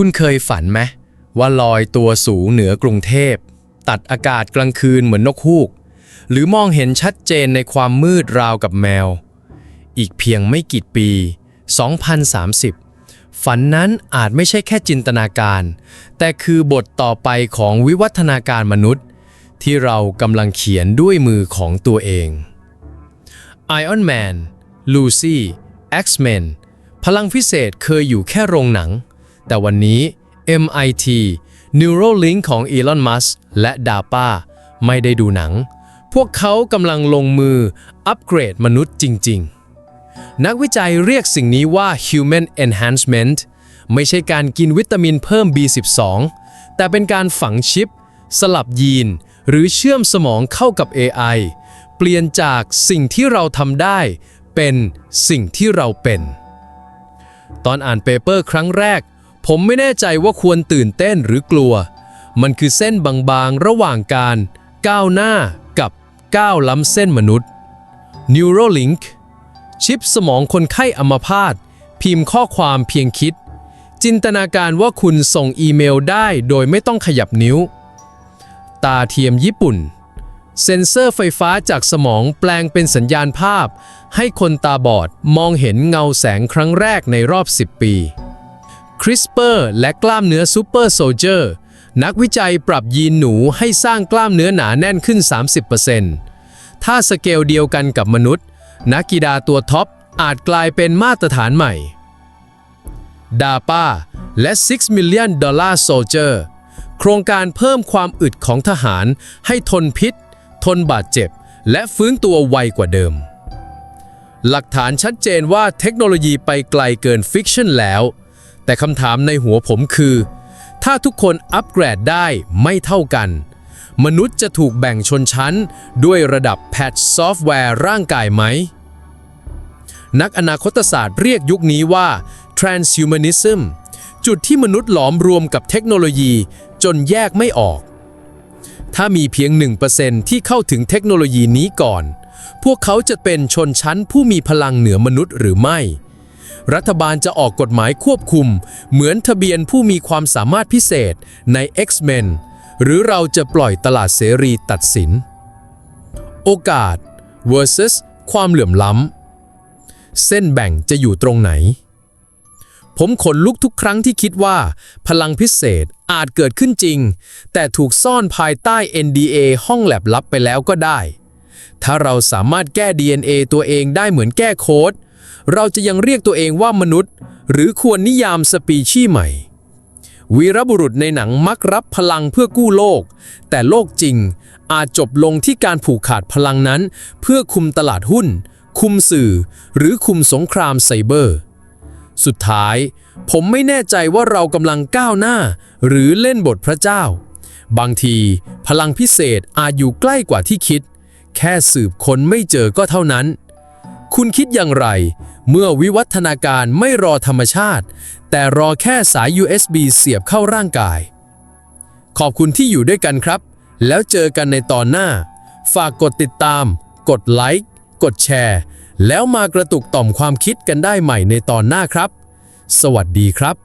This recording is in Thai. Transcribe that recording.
คุณเคยฝันไหมว่าลอยตัวสูงเหนือกรุงเทพ ตัดอากาศกลางคืนเหมือนนกฮูก หรือมองเห็นชัดเจนในความมืดราวกับแมว อีกเพียงไม่กี่ปี 2030 ฝันนั้นอาจไม่ใช่แค่จินตนาการ แต่คือบทต่อไปของวิวัฒนาการมนุษย์ ที่เรากำลังเขียนด้วยมือของตัวเอง Iron Man Lucy X-Men พลังพิเศษเคยอยู่แค่โรงหนัง แต่วันนี้ MIT Neuralink ของ Elon Musk และ DARPA ไม่ได้ดูหนัง พวกเขากำลังลงมืออัปเกรดมนุษย์จริง ๆ นักวิจัยเรียกสิ่งนี้ว่า Human Enhancement ไม่ใช่การกินวิตามินเพิ่ม B12 แต่เป็นการฝังชิป สลับยีน หรือเชื่อมสมองเข้ากับ AI เปลี่ยนจากสิ่งที่เราทำได้ เป็นสิ่งที่เราเป็น ตอนอ่านเปเปอร์ครั้งแรก ผมไม่แน่ใจว่าควรตื่นเต้นหรือกลัว มันคือเส้นบางๆ ระหว่างการก้าวหน้ากับก้าวล้ำเส้นมนุษย์ Neuralink ชิปสมองคนไข้อัมพาตพิมพ์ข้อความเพียงคิด จินตนาการว่าคุณส่งอีเมลได้โดยไม่ต้องขยับนิ้ว ตาเทียมญี่ปุ่น เซ็นเซอร์ไฟฟ้าจากสมองแปลงเป็นสัญญาณภาพ ให้คนตาบอดมองเห็นเงาแสงครั้งแรกในรอบ 10 ปี CRISPR และกล้ามเนื้อซูเปอร์โซเจอร์นักวิจัยปรับยีนหนูให้สร้างกล้ามเนื้อหนาแน่นขึ้น 30%ถ้าสเกลเดียวกันกับมนุษย์ นักกีฬาตัวท็อปอาจกลายเป็นมาตรฐานใหม่ DARPA และ 6 Million Dollar Soldier โครงการเพิ่มความอึดของทหารให้ทนพิษ ทนบาดเจ็บ และฟื้นตัวไวกว่าเดิม หลักฐานชัดเจนว่าเทคโนโลยีไปไกลเกินฟิกชันแล้ว แต่คำถามในหัวผมคือ ถ้าทุกคนอัปเกรดได้ไม่เท่ากัน มนุษย์จะถูกแบ่งชนชั้น ด้วยระดับแพทซอฟต์แวร์ร่างกายไหม นักอนาคตศาสตร์เรียกยุคนี้ว่า transhumanism จุดที่มนุษย์หลอมรวมกับเทคโนโลยีจนแยกไม่ออก ถ้ามีเพียง 1%ที่เข้าถึงเทคโนโลยีนี้ก่อน พวกเขาจะเป็นชนชั้นผู้มีพลังเหนือมนุษย์หรือไม่ รัฐบาลจะออกกฎหมายควบคุม เหมือนทะเบียนผู้มีความสามารถพิเศษใน X-Men หรือเราจะปล่อยตลาดเสรีตัดสิน โอกาส versus ความเหลื่อมล้ำ เส้นแบ่งจะอยู่ตรงไหน ผมขนลุกทุกครั้งที่คิดว่า พลังพิเศษอาจเกิดขึ้นจริง แต่ถูกซ่อนภายใต้ NDA ห้องแลบลับไปแล้วก็ได้ ถ้าเราสามารถแก้ DNA ตัวเองได้เหมือนแก้โค้ด เราจะยังเรียกตัวเองว่ามนุษย์ หรือควรนิยามสปีชีส์ใหม่ วีรบุรุษในหนังมักรับพลังเพื่อกู้โลก แต่โลกจริงอาจจบลงที่การผูกขาดพลังนั้น เพื่อคุมตลาดหุ้น คุมสื่อ หรือคุมสงครามไซเบอร์ สุดท้าย ผมไม่แน่ใจว่าเรากำลังก้าวหน้า หรือเล่นบทพระเจ้า บางทีพลังพิเศษอาจอยู่ใกล้กว่าที่คิด แค่สืบคนไม่เจอก็เท่านั้น คุณคิดอย่างไร เมื่อวิวัฒนาการไม่รอธรรมชาติ แต่รอแค่สาย USB เสียบเข้าร่างกาย ขอบคุณที่อยู่ด้วยกันครับ แล้วเจอกันในตอนหน้า ฝากกดติดตาม กดไลค์ กดแชร์ แล้วมากระตุกต่อมความคิดกันได้ใหม่ในตอนหน้าครับ สวัสดีครับ